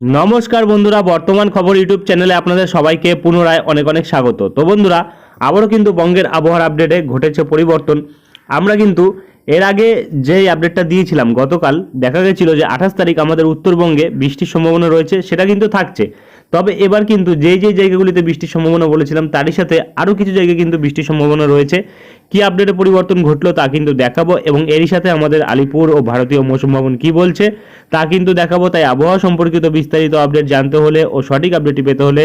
নমস্কার বন্ধুরা, বর্তমান খবর ইউটিউব চ্যানেলে আপনাদের সবাইকে পুনরায় অনেক অনেক স্বাগত। তো বন্ধুরা, আবারও কিন্তু বঙ্গের আবহাওয়ার আপডেটে ঘটেছে পরিবর্তন। আমরা কিন্তু এর আগে যেই আপডেটটা দিয়েছিলাম, গতকাল দেখা গেছিল যে আঠাশ তারিখ আমাদের উত্তরবঙ্গে বৃষ্টির সম্ভাবনা রয়েছে, সেটা কিন্তু থাকছে। তবে এবার কিন্তু যেই যেই জায়গাগুলিতে বৃষ্টির সম্ভাবনা বলেছিলাম, তারই সাথে আরও কিছু জায়গায় কিন্তু বৃষ্টির সম্ভাবনা রয়েছে। কি আপডেটে পরিবর্তন ঘটলো তা কিন্তু দেখাবো এবং এরই সাথে আমাদের আলিপুর ও ভারতীয় মৌসুম ভবন কি বলছে, তা কিন্তু দেখাবো। তাই আবহাওয়া সম্পর্কিত বিস্তারিত আপডেট জানতে হলে ও সঠিক আপডেটটি পেতে হলে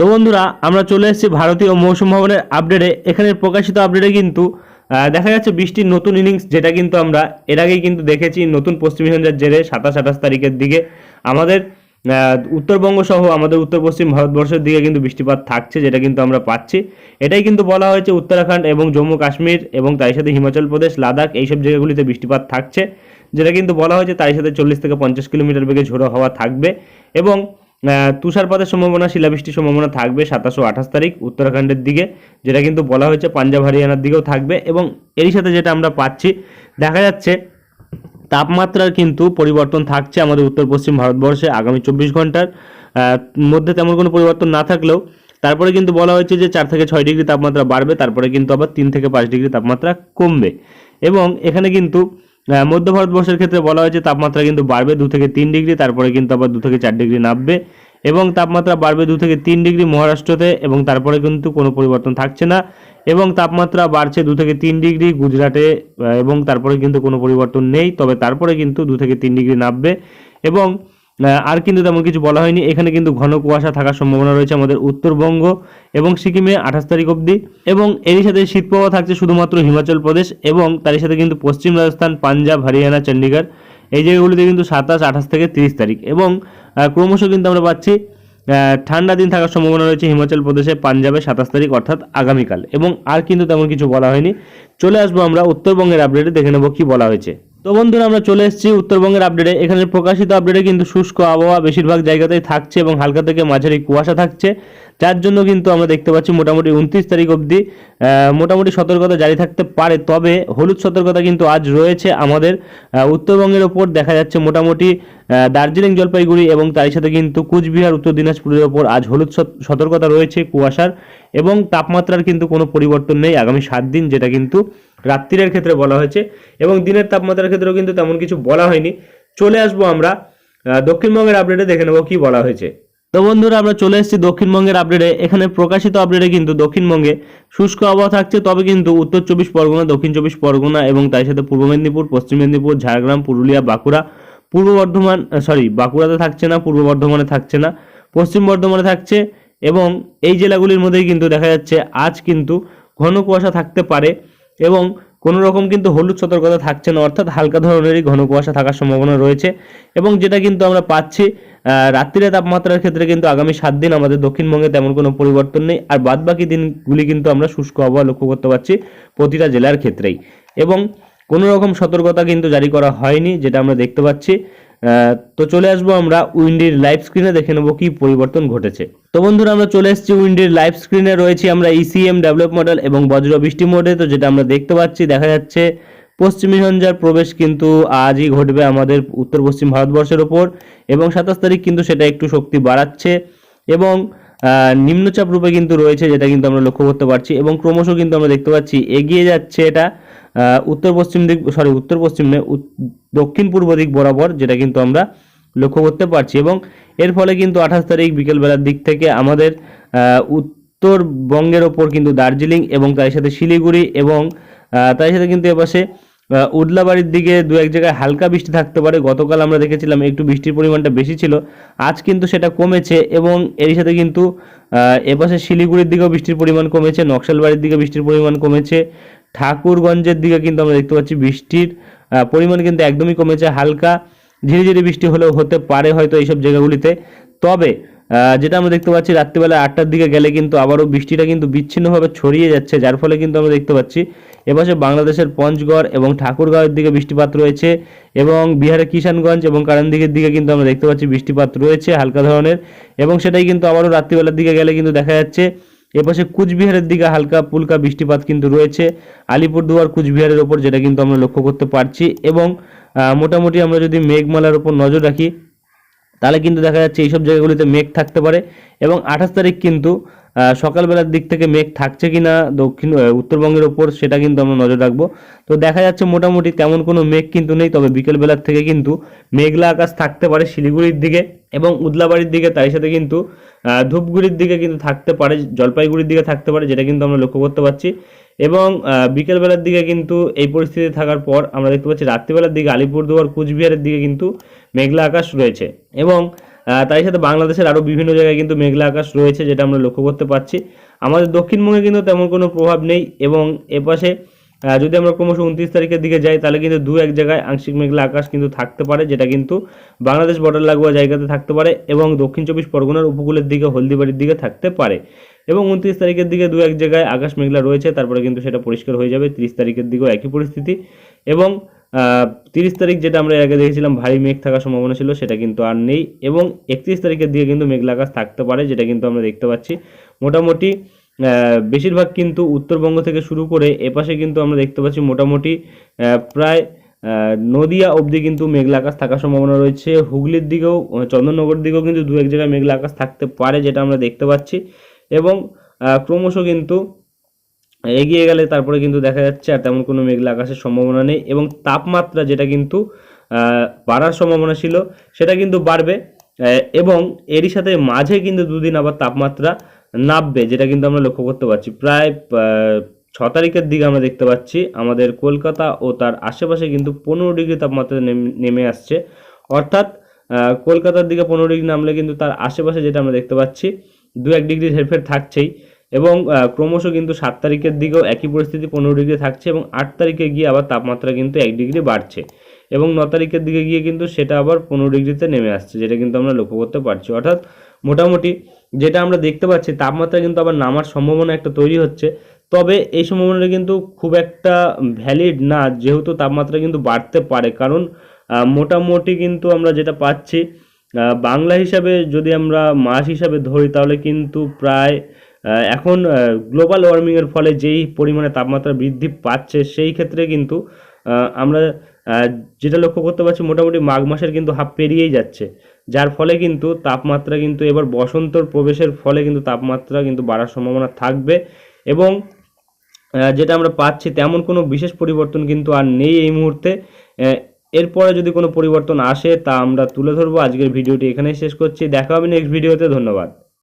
তো বন্ধুরা, আমরা চলে এসেছি ভারতীয় মৌসুম ভবনের আপডেটে। এখানে প্রকাশিত আপডেটে কিন্তু দেখা যাচ্ছে বৃষ্টির নতুন ইনিংস, যেটা কিন্তু আমরা এর আগেই কিন্তু দেখেছি নতুন পশ্চিমী ঝঞ্ঝার জেরে সাতাশ, আঠাশ তারিখের দিকে। আমাদের উত্তরবঙ্গ সহ আমাদের উত্তর পশ্চিম ভারতবর্ষের দিকে কিন্তু বৃষ্টিপাত থাকছে, যেটা কিন্তু আমরা পাচ্ছি। এটাই কিন্তু বলা হয়েছে উত্তরাখণ্ড এবং জম্মু কাশ্মীর এবং তার সাথে হিমাচল প্রদেশ, লাদাখ, এইসব জায়গাগুলিতে বৃষ্টিপাত থাকছে। যেটা কিন্তু বলা হয়েছে তার সাথে চল্লিশ থেকে পঞ্চাশ কিলোমিটার বেগে ঝোড়ো হাওয়া থাকবে এবং তুষারপাতের সম্ভাবনা, শিলাবৃষ্টির সম্ভাবনা থাকবে সাতাশ ও আঠাশ তারিখ উত্তরাখণ্ডের দিকে, যেটা কিন্তু বলা হয়েছে পাঞ্জাব, হরিয়ানার দিকেও থাকবে এবং এরই সাথে যেটা আমরা পাচ্ছি, দেখা যাচ্ছে তাপমাত্রার কিন্তু পরিবর্তন থাকছে আমাদের উত্তর পশ্চিম ভারতবর্ষে আগামী চব্বিশ ঘণ্টার মধ্যে তেমন কোনো পরিবর্তন না থাকলেও, তারপরে কিন্তু বলা হয়েছে যে চার থেকে ছয় ডিগ্রি তাপমাত্রা বাড়বে, তারপরে কিন্তু আবার তিন থেকে পাঁচ ডিগ্রি তাপমাত্রা কমবে। এবং এখানে কিন্তু মধ্য ভারতবর্ষের ক্ষেত্রে বলা হয়েছে তাপমাত্রা কিন্তু বাড়বে দু থেকে তিন ডিগ্রি, তারপরে কিন্তু আবার দু থেকে চার ডিগ্রি নামবে এবং তাপমাত্রা বাড়বে দু থেকে তিন ডিগ্রি মহারাষ্ট্রতে এবং তারপরে কিন্তু কোনো পরিবর্তন থাকছে না এবং তাপমাত্রা বাড়ছে দু থেকে তিন ডিগ্রি গুজরাটে এবং তারপরে কিন্তু কোনো পরিবর্তন নেই, তবে তারপরে কিন্তু দু থেকে তিন ডিগ্রি নামবে এবং আর কিন্তু তেমন কিছু বলা হয়নি। এখানে কিন্তু ঘন কুয়াশা থাকার সম্ভাবনা রয়েছে আমাদের উত্তরবঙ্গ এবং সিকিমে আঠাশ তারিখ অবধি। এবং এরই সাথে শীত প্রবাহ থাকছে শুধুমাত্র হিমাচল প্রদেশ এবং তারই সাথে কিন্তু পশ্চিম রাজস্থান, পাঞ্জাব, হরিয়ানা, চণ্ডীগড়। এই জায়গাগুলিতে কিন্তু সাতাশ, আঠাশ থেকে তিরিশ তারিখ। এবং ক্রমশ কিন্তু আমরা পাচ্ছি ঠান্ডা দিন থাকার সম্ভাবনা রয়েছে হিমাচল প্রদেশে, পাঞ্জাবে সাতাশ তারিখ অর্থাৎ আগামীকাল। এবং আর কিন্তু তেমন কিছু বলা হয়নি। চলে আসব আমরা উত্তরবঙ্গের আপডেটে দেখে নেব কি বলা হয়েছে। তো বন্ধুরা, আমরা চলে এসেছি উত্তরবঙ্গের আপডেটে এখানে প্রকাশিত আপডেটে কিন্তু শুষ্ক আবহাওয়া বেশিরভাগ জায়গাতেই থাকছে এবং হালকা থেকে মাঝারি কুয়াশা থাকছে। যার জন্য কিন্তু আমরা দেখতে পাচ্ছি মোটামুটি উনত্রিশ তারিখ অবধি মোটামুটি সতর্কতা জারি থাকতে পারে। তবে হলুদ সতর্কতা কিন্তু আজ রয়েছে আমাদের। উত্তরবঙ্গের ওপর দেখা যাচ্ছে মোটামুটি দার্জিলিং জলপাইগুড়ি এবং তার সাথে কিন্তু কুচবিহার, উত্তর দিনাজপুরের ওপর আজ হলুদ সত- সতর্কতা রয়েছে কুয়াশার এবং তাপমাত্রার কিন্তু কোনো পরিবর্তন নেই আগামী সাত দিন, যেটা কিন্তু রাত্রিরের ক্ষেত্রে বলা হয়েছে এবং দিনের তাপমাত্রার ক্ষেত্রেও কিন্তু তেমন কিছু বলা হয়নি। চলে আসব আমরা দক্ষিণবঙ্গের আপডেটে দেখে নেব কি বলা হয়েছে। তো বন্ধুরা, আমরা চলে এসেছি দক্ষিণবঙ্গের আপডেটে এখানে প্রকাশিত আপডেটে কিন্তু দক্ষিণবঙ্গে শুষ্ক আবহাওয়া থাকছে, তবে কিন্তু উত্তর চব্বিশ পরগনা, দক্ষিণ চব্বিশ পরগনা এবং তার সাথে পূর্ব মেদিনীপুর, পশ্চিম মেদিনীপুর, ঝাড়গ্রাম, পুরুলিয়া, বাঁকুড়া, পূর্ব বর্ধমান সরি বাঁকুড়াতে থাকছে না, পূর্ব বর্ধমানে থাকছে না, পশ্চিম বর্ধমানে থাকছে এবং এই জেলাগুলির মধ্যেই কিন্তু দেখা যাচ্ছে আজ কিন্তু ঘন কুয়াশা থাকতে পারে। এবং কোনো রকম কিন্তু হলুদ সতর্কতা থাকছে না, অর্থাৎ হালকা ধরনেরই ঘন কুয়াশা থাকার সম্ভাবনা রয়েছে এবং যেটা কিন্তু আমরা পাচ্ছি রাত্রিরে তাপমাত্রার ক্ষেত্রে কিন্তু আগামী সাত দিন আমাদের দক্ষিণবঙ্গে তেমন কোনো পরিবর্তন নেই, আর বাদবাকি দিনগুলি কিন্তু আমরা শুষ্ক আবহাওয়া লক্ষ্য করতে পারছি প্রতিটা জেলার ক্ষেত্রেই। এবং কোনো রকম সতর্কতা কিন্তু জারি করা হয়নি, যেটা আমরা দেখতে পাচ্ছি। তো চলে আসব আমরা উইন্ডির লাইভ স্ক্রিনে, দেখে নেব কি পরিবর্তন ঘটেছে। তো বন্ধুরা, আমরা চলে এসেছি উইন্ডির লাইভ স্ক্রিনে। রয়েছি আমরা ইসিএম ডেভেলপ মডেল এবং বজ্র বৃষ্টি মোডে। তো যেটা আমরা দেখতে পাচ্ছি, দেখা যাচ্ছে পশ্চিমী ঝঞ্ঝার প্রবেশ কিন্তু আজই ঘটবে আমাদের উত্তর পশ্চিম ভারতবর্ষের ওপর এবং সাতাশ তারিখ কিন্তু সেটা একটু শক্তি বাড়াচ্ছে এবং নিম্নচাপ রূপে কিন্তু রয়েছে যেটা কিন্তু আমরা লক্ষ্য করতে পারছি এবং ক্রমশ কিন্তু আমরা দেখতে পাচ্ছি এগিয়ে যাচ্ছে এটা উত্তর পশ্চিম দিক সরি উত্তর পশ্চিম নয় দক্ষিণ পূর্ব দিক বরাবর যেটা কিন্তু আমরা লক্ষ্য করতে পারছি এবং এর ফলে কিন্তু আঠাশ তারিখ বিকেলবেলার দিক থেকে আমাদের উত্তরবঙ্গের ওপর কিন্তু দার্জিলিং এবং তার সাথে শিলিগুড়ি এবং তার সাথে কিন্তু এপাশে উদলাবাড়ির দিকে দু এক জায়গায় হালকা বৃষ্টি থাকতে পারে। গতকাল আমরা দেখেছিলাম একটু বৃষ্টির পরিমাণটা বেশি ছিল। আজ কিন্তু সেটা কমেছে এবং এর সাথে কিন্তু এপাশে শিলিগুড়ির দিকেও বৃষ্টির পরিমাণ কমেছে, নকশালবাড়ির দিকে বৃষ্টির পরিমাণ কমেছে। ঠাকুরগঞ্জের দিকে কিন্তু আমরা দেখতে পাচ্ছি বৃষ্টির পরিমাণ কিন্তু একদমই কমেছে হালকা। ঝিরিঝিরি বৃষ্টি হলেও হতে পারে হয়তো এইসব জায়গাগুলিতে। তবে যেটা আমরা দেখতে পাচ্ছি, রাত্রিবেলা আটটার দিকে গেলে কিন্তু আবারও বৃষ্টিটা কিন্তু বিচ্ছিন্নভাবে ছড়িয়ে যাচ্ছে, যার ফলে কিন্তু আমরা দেখতে পাচ্ছি এপাশে বাংলাদেশের পঞ্চগড় এবং ঠাকুরগাঁওয়ের দিকে বৃষ্টিপাত রয়েছে এবং বিহারের কিষানগঞ্জ এবং কারানদিঘির দিকে কিন্তু আমরা দেখতে পাচ্ছি বৃষ্টিপাত রয়েছে হালকা ধরনের এবং সেটাই কিন্তু আবারও রাত্রিবেলার দিকে গেলে কিন্তু দেখা যাচ্ছে এপাশে কুচবিহারের দিকে হালকা পুলকা বৃষ্টিপাত কিন্তু রয়েছে। আলিপুরদুয়ার, কুচবিহারের ওপর যেটা কিন্তু আমরা লক্ষ্য করতে পারছি এবং মোটামুটি আমরা যদি মেঘমালার ওপর নজর রাখি, তাহলে কিন্তু দেখা যাচ্ছে এইসব জায়গাগুলিতে মেঘ থাকতে পারে। এবং আঠাশ তারিখ কিন্তু সকালবেলার দিক থেকে মেঘ থাকছে কিনা, দক্ষিণ উত্তরবঙ্গের ওপর সেটা কিন্তু আমরা নজর রাখব। তো দেখা যাচ্ছে মোটামুটি তেমন কোনো মেঘ কিন্তু নেই, তবে বিকেলবেলার থেকে কিন্তু মেঘলা আকাশ থাকতে পারে শিলিগুড়ির দিকে এবং উদলাবাড়ির দিকে, তার সাথে কিন্তু ধূপগুড়ির দিকে কিন্তু থাকতে পারে, জলপাইগুড়ির দিকে থাকতে পারে, যেটা কিন্তু আমরা লক্ষ্য করতে পারছি। এবং বিকেলবেলার দিকে কিন্তু এই পরিস্থিতি থাকার পর আমরা দেখতে পাচ্ছি রাত্রিবেলার দিকে আলিপুরদুয়ার, কুচবিহারের দিকে কিন্তু মেঘলা আকাশ রয়েছে। এবং তাই সাথে বাংলাদেশের আরও বিভিন্ন জায়গায় কিন্তু মেঘলা আকাশ রয়েছে, যেটা আমরা লক্ষ্য করতে পারছি। আমাদের দক্ষিণবঙ্গে কিন্তু তেমন কোনো প্রভাব নেই এবং এপাশে যদি আমরা ক্রমশ উনত্রিশ তারিখের দিকে যাই, তাহলে কিন্তু দু এক জায়গায় আংশিক মেঘলা আকাশ কিন্তু থাকতে পারে, যেটা কিন্তু বাংলাদেশ বর্ডার লাগোয়া জায়গাতে থাকতে পারে এবং দক্ষিণ চব্বিশ পরগনার উপকূলের দিকে, হলদিবাড়ির দিকে থাকতে পারে। এবং উনত্রিশ তারিখের দিকে দু এক জায়গায় আকাশ মেঘলা রয়েছে, তারপরে কিন্তু সেটা পরিষ্কার হয়ে যাবে, তিরিশ তারিখের দিকেও একই পরিস্থিতি। এবং তিরিশ তারিখ যেটা আমরা আগে দেখেছিলাম, ভারী মেঘ থাকার সম্ভাবনা ছিল, সেটা কিন্তু আর নেই। এবং একত্রিশ তারিখের দিকে কিন্তু মেঘলা আকাশ থাকতে পারে, যেটা কিন্তু আমরা দেখতে পাচ্ছি। মোটামুটি বেশিরভাগ কিন্তু উত্তরবঙ্গ থেকে শুরু করে এপাশে কিন্তু আমরা দেখতে পাচ্ছি মোটামুটি প্রায় নদিয়া অবধি কিন্তু মেঘলা আকাশ থাকার সম্ভাবনা রয়েছে। হুগলির দিকেও চন্দননগর দিকেও কিন্তু দু এক জায়গায় মেঘলা আকাশ থাকতে পারে যেটা আমরা দেখতে পাচ্ছি। এবং ক্রমশ কিন্তু এগিয়ে গেলে তারপরে কিন্তু দেখা যাচ্ছে আর তেমন কোনো মেঘলা আকাশের সম্ভাবনা নেই এবং তাপমাত্রা যেটা কিন্তু বাড়ার সম্ভাবনা ছিল, সেটা কিন্তু বাড়বে। এবং এরই সাথে মাঝে কিন্তু দুদিন আবার তাপমাত্রা নামবে, যেটা কিন্তু আমরা লক্ষ্য করতে পারছি। প্রায় ছ তারিখের দিকে আমরা দেখতে পাচ্ছি, আমাদের কলকাতা ও তার আশেপাশে কিন্তু পনেরো ডিগ্রি তাপমাত্রা নেমে আসছে। অর্থাৎ কলকাতার দিকে পনেরো ডিগ্রি নামলে কিন্তু তার আশেপাশে যেটা আমরা দেখতে পাচ্ছি, দু এক ডিগ্রি হেরফের থাকছেই এবং ক্রমশ কিন্তু সাত তারিখের দিকেও একই পরিস্থিতি পনেরো ডিগ্রি থাকছে এবং আট তারিখে গিয়ে আবার তাপমাত্রা কিন্তু এক ডিগ্রি বাড়ছে এবং ন তারিখের দিকে গিয়ে কিন্তু সেটা আবার পনেরো ডিগ্রিতে নেমে আসছে, যেটা কিন্তু আমরা লক্ষ্য করতে পারছি। অর্থাৎ মোটামুটি যেটা আমরা দেখতে পাচ্ছি, তাপমাত্রা কিন্তু আবার নামার সম্ভাবনা একটা তৈরি হচ্ছে। তবে এই সম্ভাবনাটা কিন্তু খুব একটা ভ্যালিড না, যেহেতু তাপমাত্রা কিন্তু বাড়তে পারে। কারণ মোটামুটি কিন্তু আমরা যেটা পাচ্ছি বাংলা হিসাবে যদি আমরা মাস হিসাবে ধরি, তাহলে কিন্তু প্রায় এখন গ্লোবাল ওয়ার্মিংয়ের ফলে যেই পরিমাণে তাপমাত্রা বৃদ্ধি পাচ্ছে, সেই ক্ষেত্রে কিন্তু আমরা যেটা লক্ষ্য করতে পারছি, মোটামুটি মাঘ মাসের কিন্তু হাফ পেরিয়েই যাচ্ছে। যার ফলে কিন্তু তাপমাত্রা কিন্তু এবার বসন্তর প্রবেশের ফলে কিন্তু তাপমাত্রা কিন্তু বাড়ার সম্ভাবনা থাকবে এবং যেটা আমরা পাচ্ছি তেমন কোনো বিশেষ পরিবর্তন কিন্তু আর নেই এই মুহূর্তে। এরপরে যদি কোনো পরিবর্তন আসে তা আমরা তুলে ধরবো। আজকের ভিডিওটি এখানেই শেষ করছি। দেখা হবে নেক্সট ভিডিওতে ধন্যবাদ।